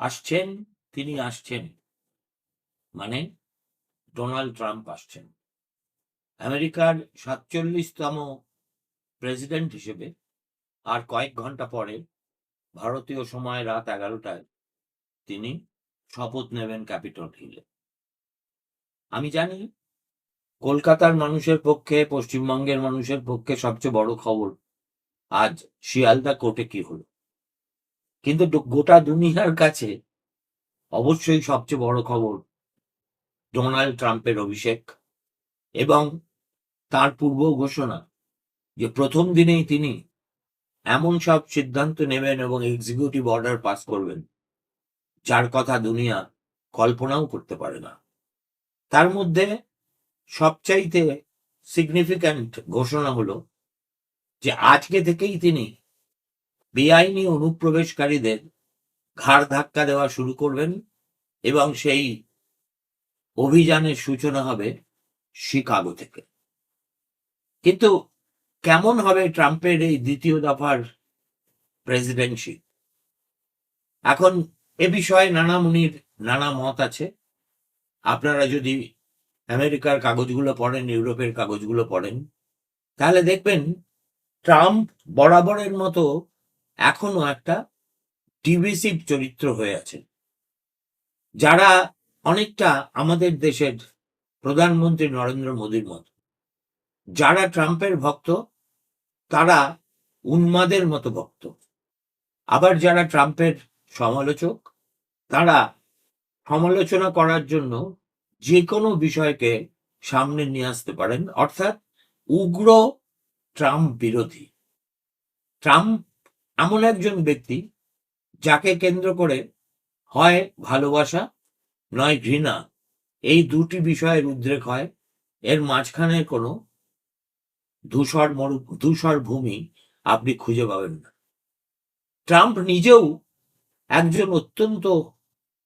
আসছেন, তিনি আসছেন। মানে ডোনাল্ড ট্রাম্প আসছেন। আমেরিকার সাতচল্লিশতম প্রেসিডেন্ট হিসেবে আর কয়েক ঘণ্টা পরে ভারতীয় সময় রাত এগারোটায় তিনি শপথ নেবেন ক্যাপিটল হিলে আমি জানি কলকাতার মানুষের পক্ষে, পশ্চিমবঙ্গের মানুষের পক্ষে সবচেয়ে বড় খবর আজ শিয়ালদা কোর্টে কি হলো। কিন্তু গোটা দুনিয়ার কাছে অবশ্যই সবচেয়ে বড় খবর ডোনাল্ড ট্রাম্পের অভিষেক এবং তার পূর্ব ঘোষণা যে প্রথম দিনেই তিনি এমন সব সিদ্ধান্ত নেবেন এবং এক্সিকিউটিভ অর্ডার পাস করবেন, যার কথা দুনিয়া কল্পনাও করতে পারে না। তার মধ্যে সবচাইতে সিগনিফিক্যান্ট ঘোষণা হলো যে আজকে থেকেই তিনি বেআইনি অনুপ্রবেশকারীদের ঘাড় ধাক্কা দেওয়া শুরু করবেন এবং সেই অভিযানের সূচনা হবে শিকাগো থেকে। কিন্তু কেমন হবে ট্রাম্পের এই দ্বিতীয় দফার প্রেসিডেন্সি? এখন এ বিষয়ে নানা মুনির নানা মত আছে। আপনারা যদি আমেরিকার কাগজগুলো পড়েন, ইউরোপের কাগজগুলো পড়েন, তাহলে দেখবেন ট্রাম্প বরাবরের মতো এখনও একটা ডিভিসিভ চরিত্র হয়ে আছে যারা অনেকটা আমাদের দেশের প্রধানমন্ত্রী নরেন্দ্র মোদীর মতো। যারা ট্রাম্পের ভক্ত, তারা উন্মাদের মতো ভক্ত। আবার যারা ট্রাম্পের সমালোচক, তারা সমালোচনা করার জন্য যে কোনো বিষয়কে সামনে নিয়ে আসতে পারেন। অর্থাৎ উগ্র ট্রাম্প বিরোধী। ট্রাম্প এমন একজন ব্যক্তি যাকে কেন্দ্র করে হয় ভালোবাসা, নয় ঘৃণা। এই দুটি বিষয়ের উদ্রেক হয়। এর মাঝখানে কোনো ধূসর মরু, ধূসর ভূমি আপনি খুঁজে পাবেন না। ট্রাম্প নিজেও একজন অত্যন্ত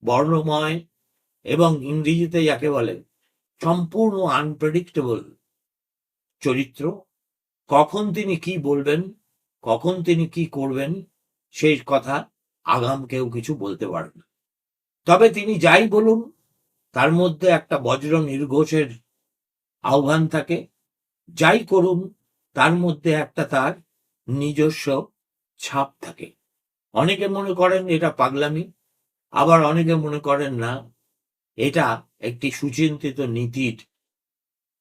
বর্ণময় এবং ইংরেজিতে যাকে বলে সম্পূর্ণ আনপ্রেডিক্টেবল চরিত্র। কখন তিনি কি বলবেন কখন তিনি কি করবেন, সেই কথা আগাম কেউ কিছু বলতে পারে না। তবে তিনি যাই বলুন, তার মধ্যে একটা বজ্র নির্ঘোষের আহ্বান থাকে। যাই করুন, তার মধ্যে একটা তার নিজস্ব ছাপ থাকে। অনেকে মনে করেন এটা পাগলামি, আবার অনেকে মনে করেন না, এটা একটি সুচিন্তিত নীতির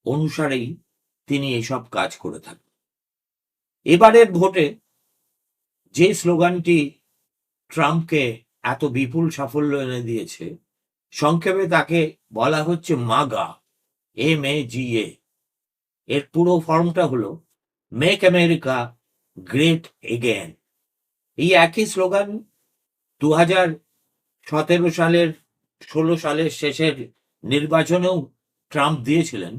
অনুসারেই তিনি এসব কাজ করে থাকেন। এবারের ভোটে যে স্লোগানটি ট্রাম্পকে এত বিপুল সাফল্য এনে দিয়েছে, সংক্ষেপে তাকে বলা হচ্ছে মাগা, এম এ জি এ। এর পুরো ফর্মটা হলো, মেক আমেরিকা গ্রেট এগেন এই একই স্লোগান দু হাজার সতেরো সালের ষোলো সালের শেষের নির্বাচনেও ট্রাম্প দিয়েছিলেন,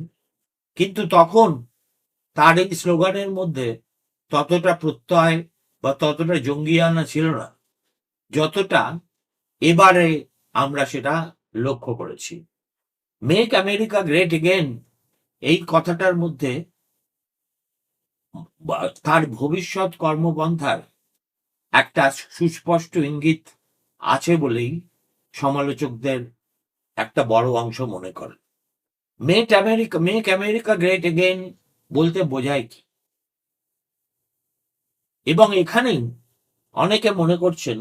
কিন্তু তখন তার এই স্লোগানের মধ্যে ততটা প্রত্যয় বা ততটা জঙ্গিয়ানা ছিল না। যতটা এবারে আমরা সেটা লক্ষ্য করেছি। মেক আমেরিকা গ্রেট এগেন এই কথাটার মধ্যে তার ভবিষ্যৎ কর্মপন্থার একটা সুস্পষ্ট ইঙ্গিত আছে বলেই সমালোচকদের একটা বড় অংশ মনে করে। Make America make America great again বলতে বোঝায় কি? এবং এখানেই অনেকে মনে করছেন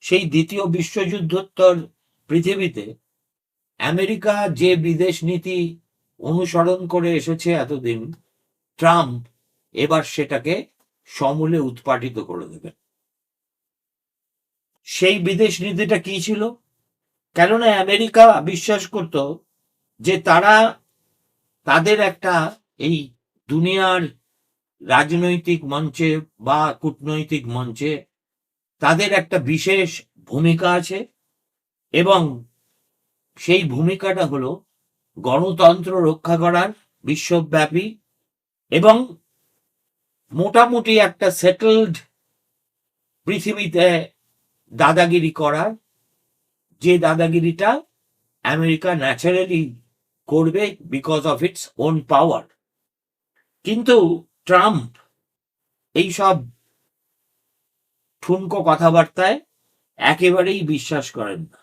সেই দ্বিতীয় বিশ্বযুদ্ধোত্তর পৃথিবীতে আমেরিকা যে বিদেশ নীতি অনুসরণ করে এসেছে এতদিন, ট্রাম্প এবার সেটাকে সমূলে উৎপাটিত করে দেবে সেই বিদেশ নীতিটা কি ছিল? কেননা আমেরিকা বিশ্বাস করত যে তারা তাদের একটা এই দুনিয়ার রাজনৈতিক মঞ্চে বা কূটনৈতিক মঞ্চে তাদের একটা বিশেষ ভূমিকা আছে এবং সেই ভূমিকাটা হলো গণতন্ত্র রক্ষা করার বিশ্বব্যাপী এবং মোটামুটি একটা সেটেলড পৃথিবীতে দাদাগিরি করার, যে দাদাগিরিটা আমেরিকা ন্যাচারালি করবে because of its own power কিন্তু ট্রাম্প এইসব ঠুনকো কথাবার্তায় একেবারেই বিশ্বাস করেন না।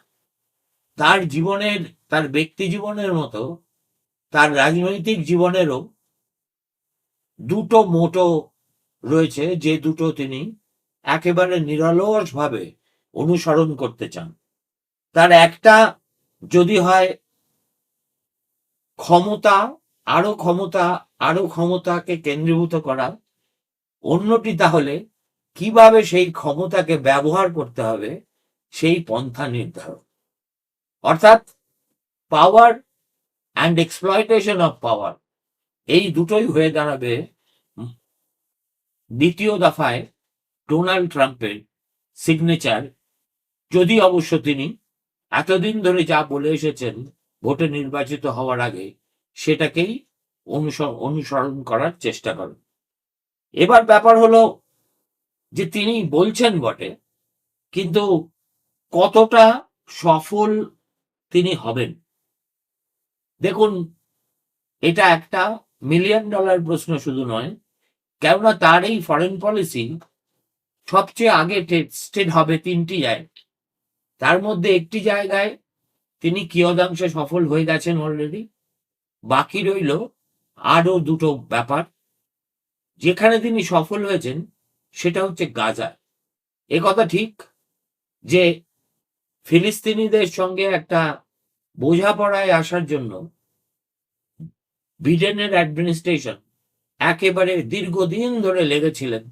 তার জীবনের, তার ব্যক্তি জীবনের মতো, তার রাজনৈতিক জীবনেরও দুটো মোটো রয়েছে যে দুটো তিনি একেবারে নিরলসভাবে অনুসরণ করতে চান। তার একটা যদি হয় ক্ষমতা আরও ক্ষমতা আরও ক্ষমতাকে কেন্দ্রীভূত করা। অন্যটি তাহলে কীভাবে সেই ক্ষমতাকে ব্যবহার করতে হবে, সেই পন্থা নির্ধারণ। অর্থাৎ power and exploitation of power এই দুটোই হয়ে দাঁড়াবে দ্বিতীয় দফায় ডোনাল্ড ট্রাম্পের সিগনেচার যদি অবশ্য তিনি এতদিন ধরে যা বলে এসেছেন, ভোটে নির্বাচিত হওয়ার আগে, সেটাকেই অনুসরণ করার চেষ্টা করেন। এবার ব্যাপার হলো যে তিনি বলছেন বটে, কিন্তু কতটা সফল তিনি হবেন? দেখুন, এটা একটা মিলিয়ন ডলার প্রশ্ন শুধু নয়, কেননা তার এই ফরেন পলিসি সবচেয়ে আগে টেস্টেড হবে তিনটি জায়গায়। তার মধ্যে একটি জায়গায় তিনি কিয়দাংশে সফল হয়ে গেছেন অলরেডি বাকি রইল আরও দুটো ব্যাপার। যেখানে তিনি সফল হয়েছেন, সেটা হচ্ছে গাজা। এ কথা ঠিক যে ফিলিস্তিনিদের সঙ্গে একটা বোঝাপড়ায় আসার জন্য বিডেনের অ্যাডমিনিস্ট্রেশন একেবারে দীর্ঘদিন ধরে লেগেছিলেন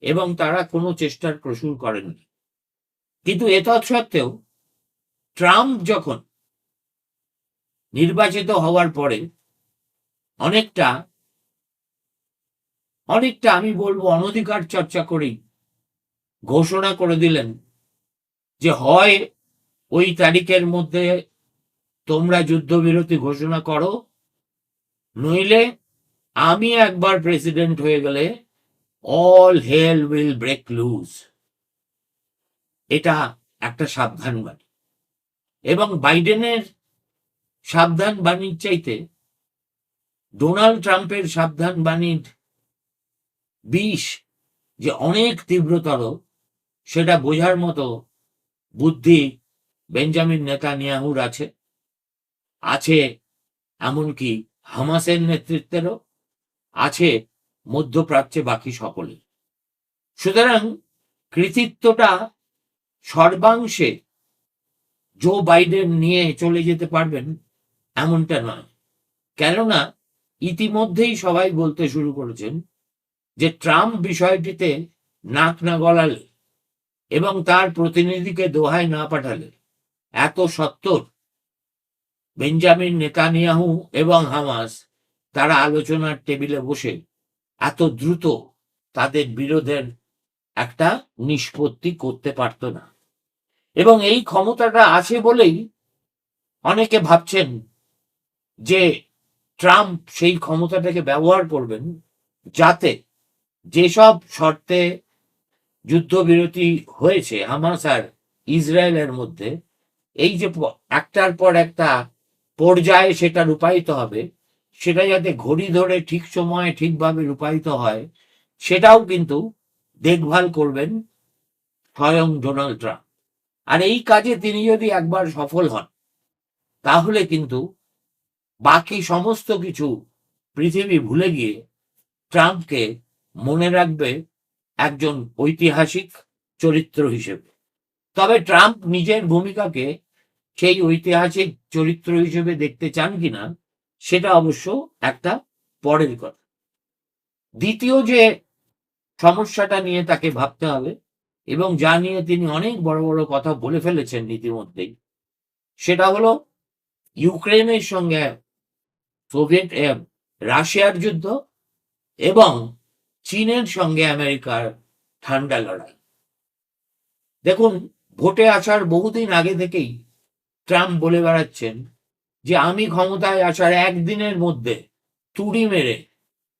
এবং তারা কোনো চেষ্টার প্রসূর করেননি। কিন্তু সত্ত্বেও ট্রাম্প যখন নির্বাচিত হওয়ার পরে অনেকটা অনেকটা আমি বলব অনধিকার চর্চা করেই ঘোষণা করে দিলেন যে হয় ওই তারিখের মধ্যে তোমরা যুদ্ধবিরতি ঘোষণা করো, নইলে আমি একবার প্রেসিডেন্ট হয়ে গেলে all hell will break loose এটা একটা সাবধান বাণী এবং বাইডেনের সাবধান বাণীর চাইতে ডোনাল্ড ট্রাম্পের সাবধান বাণীর বিষ যে অনেক তীব্রতর, সেটা বোঝার মতো বুদ্ধি বেঞ্জামিন নেতানিয়াহুর আছে। আছে এমনকি হামাসের নেতৃত্বেরও, আছে মধ্যপ্রাচ্যে বাকি সকলে সুতরাং কৃতিত্বটা সর্বাংশে জো বাইডেন নিয়ে চলে যেতে পারবেন, এমনটা নয়। কেননা ইতিমধ্যেই সবাই বলতে শুরু করেছেন যে ট্রাম্প বিষয়টিতে নাক না গলালে এবং তার প্রতিনিধিকে দোহায় না পাঠালে এত সত্তর বেঞ্জামিন নেতানিয়াহু এবং হামাস তারা আলোচনার টেবিলে বসে এত দ্রুত তাদের বিরোধের একটা নিষ্পত্তি করতে পারত না। এবং এই ক্ষমতাটা আছে বলেই অনেকে ভাবছেন যে ট্রাম্প সেই ক্ষমতাটাকে ব্যবহার করবেন যাতে যেসব শর্তে যুদ্ধবিরতি হয়েছে হামাস আর ইসরায়েলের মধ্যে, এই যে একটার পর একটা পর্যায়ে সেটা রূপায়িত হবে, সেটা যাতে ঘড়ি ধরে ঠিক সময়ে ঠিকভাবে রূপায়িত হয়, সেটাও কিন্তু দেখভাল করবেন স্বয়ং ডোনাল্ড ট্রাম্প। আর এই কাজে তিনি যদি একবার সফল হন, তাহলে কিন্তু বাকি সমস্ত কিছু পৃথিবী ভুলে গিয়ে ট্রাম্পকে মনে রাখবে একজন ঐতিহাসিক চরিত্র হিসেবে। তবে ট্রাম্প নিজের ভূমিকাকে সেই ঐতিহাসিক চরিত্র হিসেবে দেখতে চান কিনা, সেটা অবশ্য একটা পরের কথা। দ্বিতীয় যে সমস্যাটা নিয়ে তাকে ভাবতে হবে এবং যা নিয়ে তিনি অনেক বড় বড় কথা বলে ফেলেছেন ইতিমধ্যেই, সেটা হলো ইউক্রেনের সঙ্গে সোভিয়েত রাশিয়ার যুদ্ধ এবং চীনের সঙ্গে আমেরিকার ঠান্ডা লড়াই। দেখুন, ভোটে আসার বহুদিন আগে থেকেই ট্রাম্প বলে বেড়াচ্ছেন যে, আমি ক্ষমতায় আসার একদিনের মধ্যে তুড়ি মেরে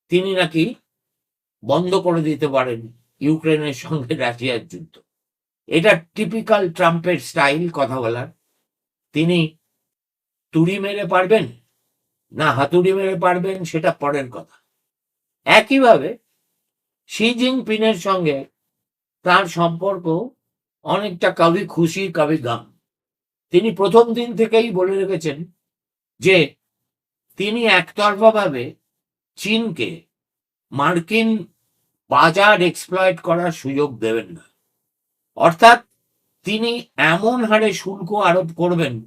তিনি নাকি বন্ধ করে দিতে পারেন ইউক্রেনের সঙ্গে রাশিয়ার যুদ্ধ। এটা টিপিক্যাল ট্রাম্পের স্টাইল কথা বলার। তিনি তুড়ি মেরে পারবেন? না, হাতুড়ি মেরে পারবেন, সেটা পরের কথা। একইভাবে শি জিনপিংয়ের সঙ্গে তার সম্পর্ক অনেকটা কবি খুশি, কবি গাম। তিনি প্রথম দিন থেকেই বলে রেখেছেন যে, তিনি একতরফাভাবে চীনকে মার্কিন বাজার এক্সপ্লয়েট করার সুযোগ দেবেন না। অর্থাৎ, তিনি এমন হারে শুল্ক আরোপ করবেন,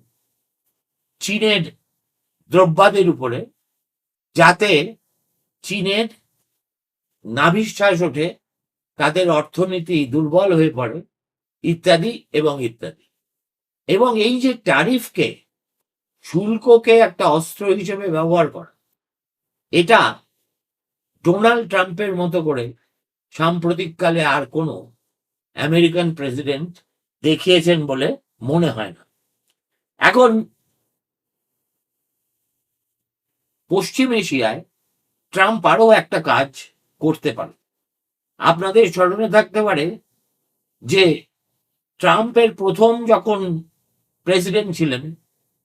চীনের দ্রব্যাদির উপরে, যাতে চীনের নাভিশ্বাস ওঠে, তাদের অর্থনীতি দুর্বল হয়ে পড়ে, ইত্যাদি এবং ইত্যাদি। এবং এই যে ট্যারিফকে শুল্ককে একটা অস্ত্র হিসেবে ব্যবহার করা, এটা ডোনাল্ড ট্রাম্পের মতো করে সাম্প্রতিককালে আর কোনো আমেরিকান প্রেসিডেন্ট দেখিয়েছেন বলে মনে হয় না। এখন পশ্চিম এশিয়ায় ট্রাম্প আরও একটা কাজ করতে পারে আপনাদের স্মরণে থাকতে পারে যে ট্রাম্পের প্রথম যখন প্রেসিডেন্ট ছিলেন,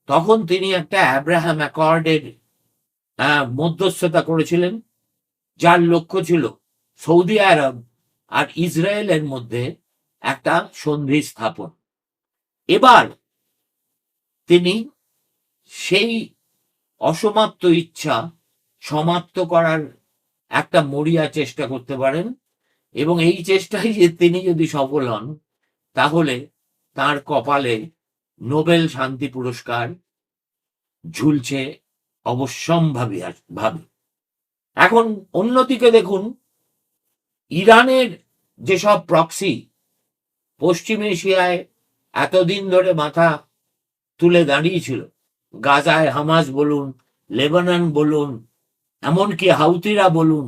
তখন তিনি একটা অ্যাব্রাহাম অ্যাকর্ডের মধ্যস্থতা করেছিলেন, যার লক্ষ্য ছিল সৌদি আরব আর ইসরায়েলের মধ্যে একটা সন্ধি স্থাপন। এবার তিনি সেই অসমাপ্ত ইচ্ছা সমাপ্ত করার একটা মরিয়া চেষ্টা করতে পারেন এবং এই চেষ্টায় যে তিনি যদি সফল হন, তাহলে তার কপালে নোবেল শান্তি পুরস্কার ঝুলছে অবশ্যম্ভাবী ভাবে। এখন অন্যদিকে দেখুন, ইরানের যেসব প্রক্সি পশ্চিম এশিয়ায় এতদিন ধরে মাথা তুলে দাঁড়িয়েছিল গাজায় হামাস বলুন, লেবানন বলুন, এমনকি হাউতিরা বলুন,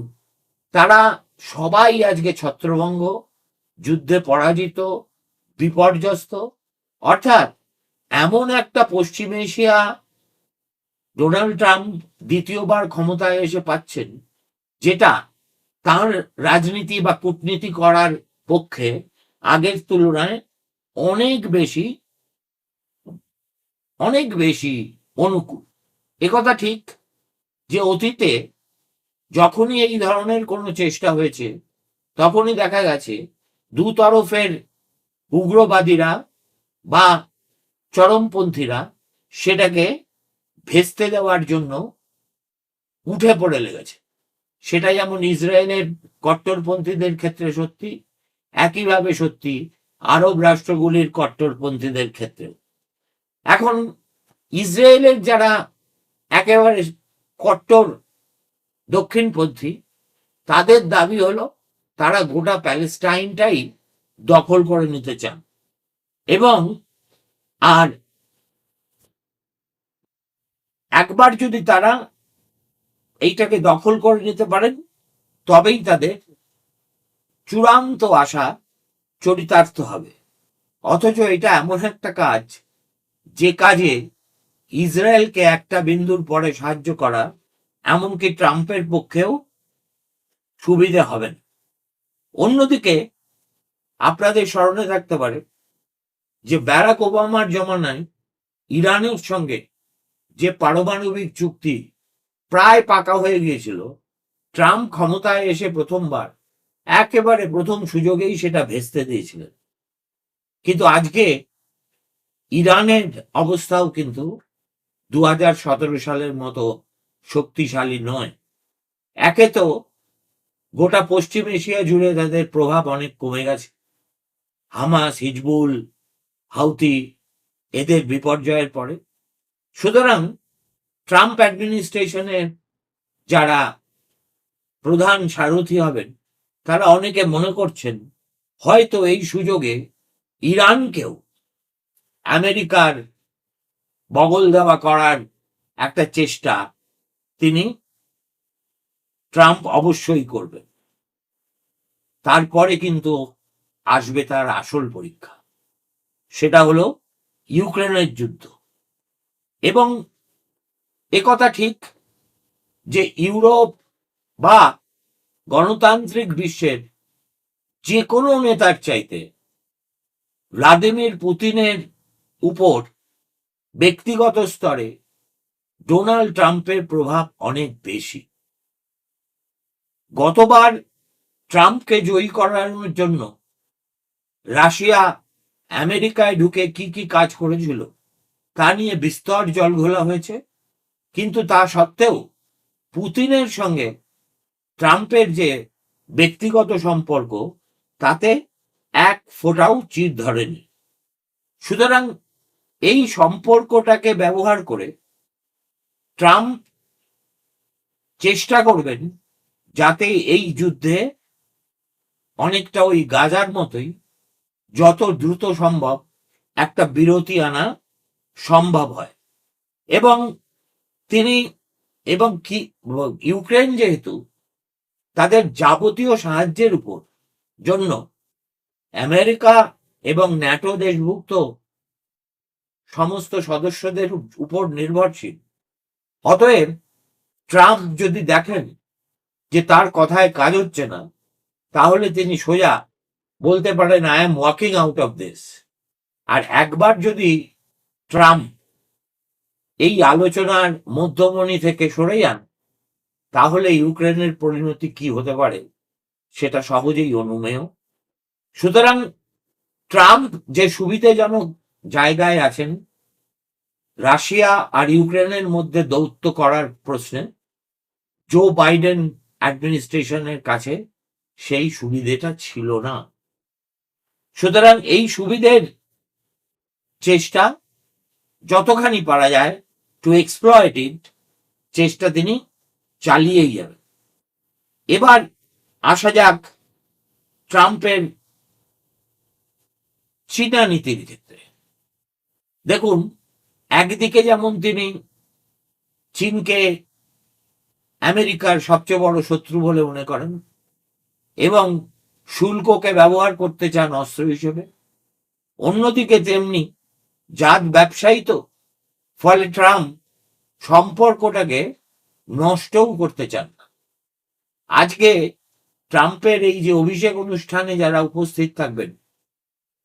তারা সবাই আজকে ছত্রভঙ্গ, যুদ্ধে পরাজিত, বিপর্যস্ত। অর্থাৎ এমন একটা পশ্চিম এশিয়া ডোনাল্ড ট্রাম্প দ্বিতীয়বার ক্ষমতায় এসে পাচ্ছেন, যেটা তার রাজনীতি বা কূটনীতি করার পক্ষে আগের তুলনায় অনেক বেশি অনেক বেশি অনুকূল। একথা ঠিক যে অতীতে যখনই এই ধরনের কোনো চেষ্টা হয়েছে, তখনই দেখা গেছে দু তরফের উগ্রবাদীরা বা চরমপন্থীরা সেটাকে ভেস্তে দেওয়ার জন্য উঠে পড়ে লেগেছে। সেটা যেমন ইসরায়েলের কট্টরপন্থীদের ক্ষেত্রে সত্যি, একইভাবে সত্যি আরব রাষ্ট্রগুলির কট্টরপন্থীদের ক্ষেত্রে এখন ইসরায়েলের যারা একেবারে কট্টর দক্ষিণপন্থী তাদের দাবি হলো তারা গোটা প্যালেস্টাইনটাই দখল করে নিতে চান। এবং আর একবার যদি তারা এইটাকে দখল করে নিতে পারেন, তবেই তাদের চূড়ান্ত আশা চরিতার্থ হবে। অথচ এটা এমন একটা কাজ, যে কাজে ইসরায়েলকে একটা বিন্দুর পরে সাহায্য করা এমনকি ট্রাম্পের পক্ষেও সুবিধে হবে না। অন্যদিকে, আপনাদের স্মরণে থাকতে পারে যে ব্যারাক ওবামার জমানায় ইরানের সঙ্গে যে পারমাণবিক চুক্তি প্রায় পাকা হয়ে গিয়েছিল, ট্রাম্প ক্ষমতায় এসে প্রথমবার একেবারে প্রথম সুযোগেই সেটা ভেস্তে দিয়েছিলেন। কিন্তু আজকে ইরানের অবস্থাও কিন্তু দু হাজার সতেরো সালের মতো শক্তিশালী নয়। একে তো গোটা পশ্চিম এশিয়া জুড়ে তাদের প্রভাব অনেক কমে গেছে। হামাস, হিজবুল, হাউতি এদের বিপর্যয়ের পরে। সুতরাং ট্রাম্প অ্যাডমিনিস্ট্রেশনের যারা প্রধান সারথি হবেন, তারা অনেকে মনে করছেন হয়তো এই সুযোগে ইরানকেও আমেরিকার বগল দেওয়া করার একটা চেষ্টা তিনি ট্রাম্প অবশ্যই করবেন। তারপরে কিন্তু আসবে তার আসল পরীক্ষা। সেটা হলো ইউক্রেনের যুদ্ধ। এবং একথা ঠিক যে ইউরোপ বা গণতান্ত্রিক বিশ্বের যে কোনো নেতার চাইতে ভ্লাদিমির পুতিনের উপর ব্যক্তিগত স্তরে ডোনাল্ড ট্রাম্পের প্রভাব অনেক বেশি। গতবার ট্রাম্পকে জয়ী করানোর জন্য রাশিয়া আমেরিকায় ঢুকে কি কি কাজ করেছিল তা নিয়ে বিস্তর জল ঘোলা হয়েছে। কিন্তু তা সত্ত্বেও পুতিনের সঙ্গে ট্রাম্পের যে ব্যক্তিগত সম্পর্ক, তাতে এক ফোঁটাও চির ধরেনি। সুতরাং এই সম্পর্কটাকে ব্যবহার করে ট্রাম্প চেষ্টা করবেন যাতে এই যুদ্ধে অনেকটা ওই গাজার মতোই যত দ্রুত সম্ভব একটা বিরতি আনা সম্ভব হয়। এবং তিনি এবং কি ইউক্রেন যেহেতু তাদের যাবতীয় সাহায্যের উপর জন্য আমেরিকা এবং ন্যাটো দেশভুক্ত সমস্ত সদস্যদের উপর নির্ভরশীল। অতএব ট্রাম্প যদি দেখেন যে তার কথায় কাজ হচ্ছে না, তাহলে তিনি সোজা বলতে পারেন I am walking out of this আর একবার যদি ট্রাম্প এই আলোচনার মধ্যমণি থেকে সরে যান, তাহলে ইউক্রেনের পরিণতি কি হতে পারে, সেটা সহজেই অনুমেয়। সুতরাং ট্রাম্প যে সুবিধাজনক জায়গায় আছেন। রাশিয়া আর ইউক্রেনের মধ্যে দৌত্য করার প্রশ্নে জো বাইডেন অ্যাডমিনিস্ট্রেশনের কাছে সেই সুবিধেটা ছিল না। সুতরাং এই সুবিধের চেষ্টা যতখানি পারা যায় টু এক্সপ্লয়েট ইট চেষ্টা তিনি চালিয়েই যাবেন। এবার আসা যাক ট্রাম্পের চীনা নীতির ক্ষেত্রে দেখুন, একদিকে যেমন তিনি চীনকে আমেরিকার সবচেয়ে বড় শত্রু বলে মনে করেন এবং শুল্ককে ব্যবহার করতে চান অস্ত্র হিসেবে, অন্যদিকে তেমনি জাত ব্যবসায়ী তো, ফলে ট্রাম্প সম্পর্কটাকে নষ্টও করতে চান আজকে ট্রাম্পের এই যে অভিষেক অনুষ্ঠানে যারা উপস্থিত থাকবেন,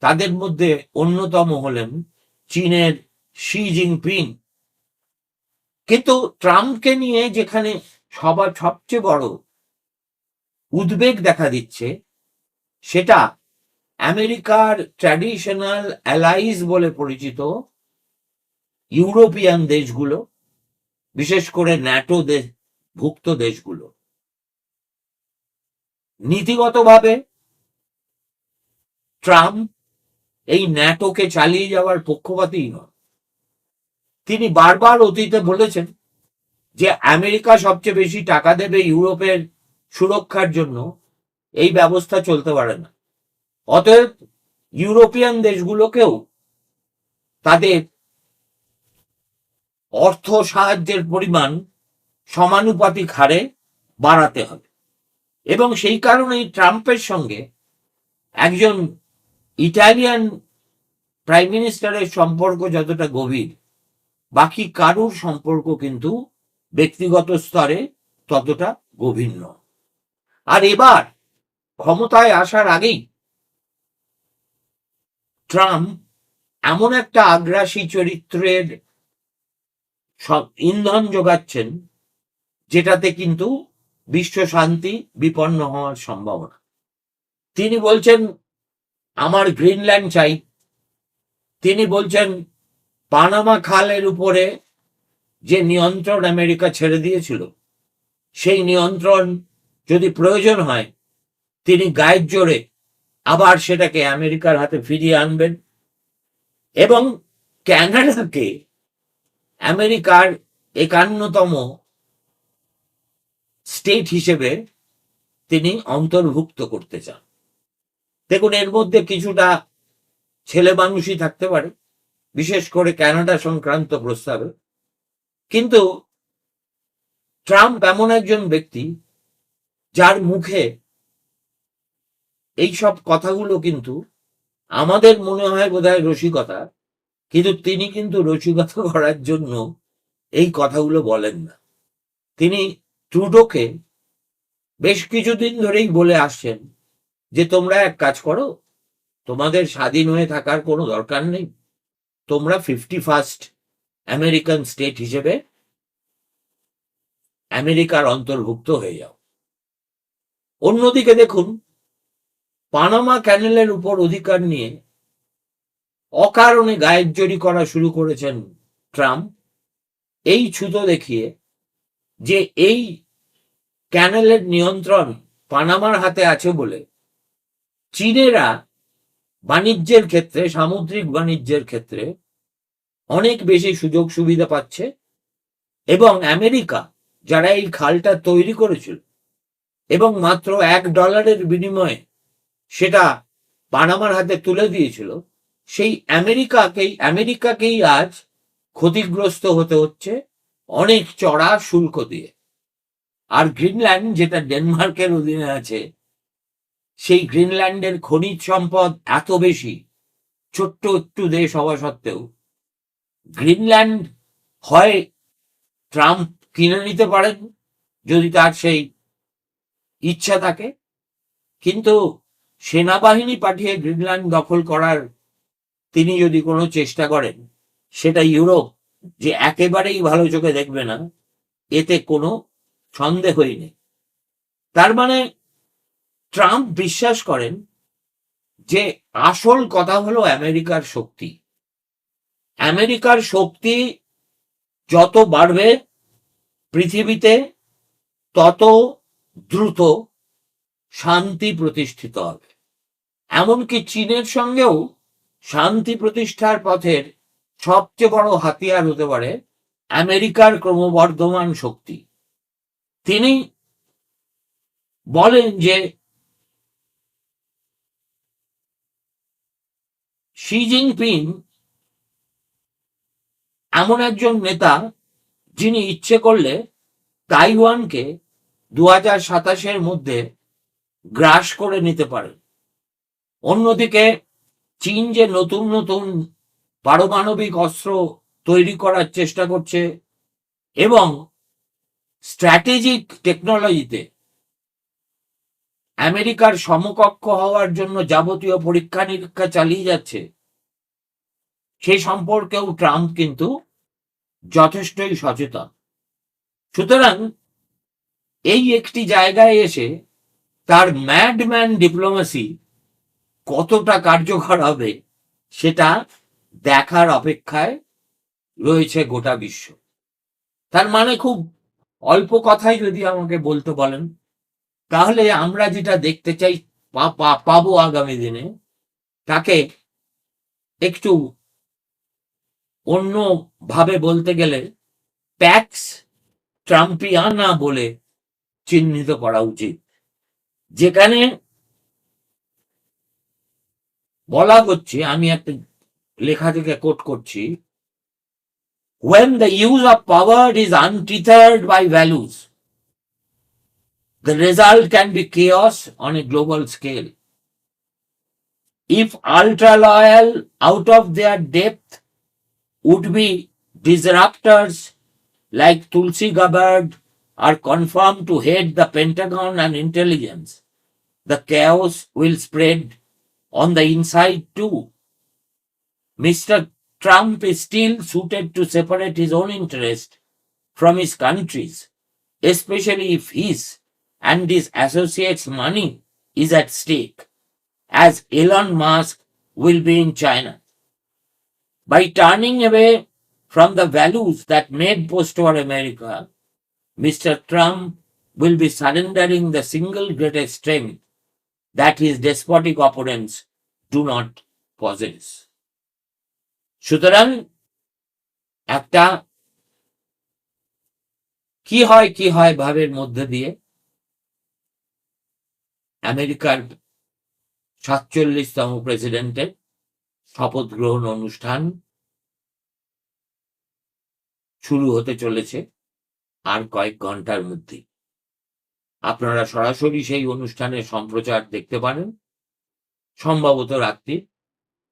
তাদের মধ্যে অন্যতম হলেন চীনের শি জিনপিং কিন্তু ট্রাম্পকে নিয়ে যেখানে সবার সবচেয়ে বড় উদ্বেগ দেখা দিচ্ছে, সেটা আমেরিকার ট্র্যাডিশনাল অ্যালাইজ বলে পরিচিত ইউরোপিয়ান দেশগুলো, বিশেষ করে ন্যাটো দেশ, ভুক্ত দেশগুলো। নীতিগতভাবে ট্রাম্প এই ন্যাটোকে চালিয়ে যাওয়ার পক্ষপাতই নয়। তিনি বারবার অতীতে বলেছেন যে আমেরিকা সবচেয়ে বেশি টাকা দেবে ইউরোপের সুরক্ষার জন্য, এই ব্যবস্থা চলতে পারে না। অতএব ইউরোপিয়ান দেশগুলোকেও তাদের অর্থ সাহায্যের পরিমাণ সমানুপাতিক হারে বাড়াতে হবে। এবং সেই কারণেই ট্রাম্পের সঙ্গে একজন ইটালিয়ান প্রাইম মিনিস্টারের সম্পর্ক যতটা গভীর, বাকি কারুর সম্পর্ক কিন্তু ব্যক্তিগত স্তরে ততটা গভীর নয়। আর এবার ক্ষমতায় আসার আগেই ট্রাম্প এমন একটা আগ্রাসী চরিত্রের সব ইন্ধন যোগাচ্ছেন, যেটাতে কিন্তু বিশ্ব শান্তি বিপন্ন হওয়ার সম্ভাবনা। তিনি বলছেন আমার গ্রিনল্যান্ড চাই। তিনি বলছেন, পানামা খালের উপরে যে নিয়ন্ত্রণ আমেরিকা ছেড়ে দিয়েছিল, সেই নিয়ন্ত্রণ যদি প্রয়োজন হয়, তিনি গায়ের জোরে আবার সেটাকে আমেরিকার হাতে ফিরিয়ে আনবেন। এবং ক্যানাডাকে আমেরিকার একান্নতম স্টেট হিসেবে তিনি অন্তর্ভুক্ত করতে চান। দেখুন, এর মধ্যে কিছুটা ছেলে মানুষই থাকতে পারে, বিশেষ করে ক্যানাডা সংক্রান্ত প্রস্তাবে। কিন্তু ট্রাম্প এমন একজন ব্যক্তি যার মুখে এই সব কথাগুলো কিন্তু আমাদের মনে হয় বোধহয় রসিকতা, কিন্তু তিনি কিন্তু রসিকতা করার জন্য এই কথাগুলো বলেন না। তিনি ট্রুডোকে বেশ কিছুদিন ধরেই বলে আসছেন যে তোমরা এক কাজ করো, তোমাদের স্বাধীন হয়ে থাকার কোনো দরকার নেই। তোমরা ফিফটি ফার্স্ট আমেরিকান স্টেট হিসেবে আমেরিকার অন্তর্ভুক্ত হয়ে যাও। অন্যদিকে দেখুন, পানামা ক্যানেলের উপর অধিকার নিয়ে অকারণে গায়ের জড়ি করা শুরু করেছেন ট্রাম্প। এই ছুতো দেখিয়ে যে এই ক্যানেলের নিয়ন্ত্রণ পানামার হাতে আছে বলে চীনেরা বাণিজ্যের ক্ষেত্রে, সামুদ্রিক বাণিজ্যের ক্ষেত্রে অনেক বেশি সুযোগ সুবিধা পাচ্ছে এবং আমেরিকা, যারা এই খালটা তৈরি করেছিল এবং মাত্র এক ডলারের বিনিময়ে সেটা পানামার হাতে তুলে দিয়েছিল, সেই আমেরিকাকেই আমেরিকাকেই আজ ক্ষতিগ্রস্ত হতে হচ্ছে অনেক চড়া শুল্ক দিয়ে। আর গ্রিনল্যান্ড, যেটা ডেনমার্কের অধীনে আছে সেই গ্রিনল্যান্ডের খনিজ সম্পদ এত বেশি, ছোট্ট একটু দেশ হওয়া সত্ত্বেও। গ্রিনল্যান্ড হয় ট্রাম্প কিনে নিতে পারেন যদি তার সেই ইচ্ছা থাকে, কিন্তু সেনাবাহিনী পাঠিয়ে গ্রিনল্যান্ড দখল করার তিনি যদি কোনো চেষ্টা করেন, সেটা ইউরোপ যে একেবারেই ভালো চোখে দেখবে না, এতে কোনো সন্দেহই নেই। তার মানে ট্রাম্প বিশ্বাস করেন যে আসল কথা হলো আমেরিকার শক্তি। আমেরিকার শক্তি যত বাড়বে পৃথিবীতে, তত দ্রুত শান্তি প্রতিষ্ঠিত হবে। এমনকি চীনের সঙ্গেও শান্তি প্রতিষ্ঠার পথের সবচেয়ে বড় হাতিয়ার হতে পারে আমেরিকার ক্রমবর্ধমান শক্তি। তিনি বলেন যে শি জিনপিং এমন একজন নেতা যিনি ইচ্ছে করলে তাইওয়ানকে দু হাজার সাতাশের মধ্যে গ্রাস করে নিতে পারেন অন্যদিকে চীন যে নতুন নতুন পারমাণবিক অস্ত্র তৈরি করার চেষ্টা করছে এবং স্ট্র্যাটেজিক টেকনোলজিতে আমেরিকার সমকক্ষ হওয়ার জন্য যাবতীয় পরীক্ষা নিরীক্ষা চালিয়ে যাচ্ছে সেই সম্পর্কেও ট্রাম্প কিন্তু যথেষ্টই সচেতন। সুতরাং এই একটি জায়গায় এসে তার ম্যাডম্যান ডিপ্লোমেসি কতটা কার্যকর হবে সেটা দেখার অপেক্ষায় রয়েছে গোটা বিশ্ব। তার মানে খুব অল্প কথাই যদি আমাকে বলতে বলেন, তাহলে আমরা যেটা দেখতে চাই পাবো আগামী দিনে, তাকে একটু অন্য ভাবে বলতে গেলে প্যাক্স ট্রাম্পিয়ানা বলে চিহ্নিত করা উচিত যেখানে বলা হচ্ছে আমি একটা লেখা থেকে কোট করছি when the use of power is untethered by values the result can be chaos on a global scale if ultra loyal out of their depth would be disruptors like Tulsi Gabbard are confirmed to head the Pentagon and intelligence, the chaos will spread on the inside too. Mr. Trump is still suited to separate his own interest from his country's, especially if his and his associates' money is at stake, as Elon Musk will be in China. By turning away from the values that made post-war America, Mr. Trump will be surrendering the single greatest strength that his despotic opponents do not possess. সুতরাং একটা কি হয় কি হয় ভাবের মধ্যে দিয়ে আমেরিকার সাতচল্লিশতম প্রেসিডেন্টের শপথ গ্রহণ অনুষ্ঠান শুরু হতে চলেছে আর কয়েক ঘণ্টার মধ্যে। আপনারা সরাসরি সেই অনুষ্ঠানের সম্প্রচার দেখতে পারেন। সম্ভবত রাত্রি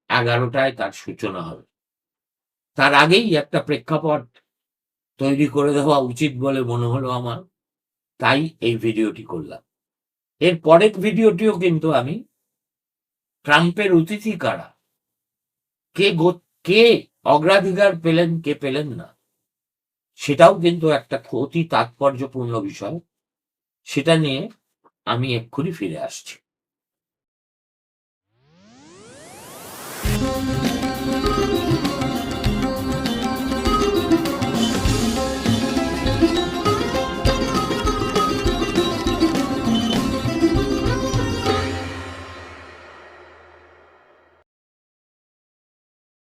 এগারোটায় তার সূচনা হবে। তার আগেই একটা প্রেক্ষাপট তৈরি করে দেওয়া উচিত বলে মনে হলো আমার। তাই এই ভিডিওটি করলাম। এর পরের ভিডিওটিও কিন্তু আমি ট্রাম্পের অতিথি কারা কে কে অগ্রাধিকার পেলেন, কে পেলেন না? সেটাও কিন্তু একটা অতি তাৎপর্যপূর্ণ বিষয়। সেটা নিয়ে আমি এক্ষুনি ফিরে আসছি।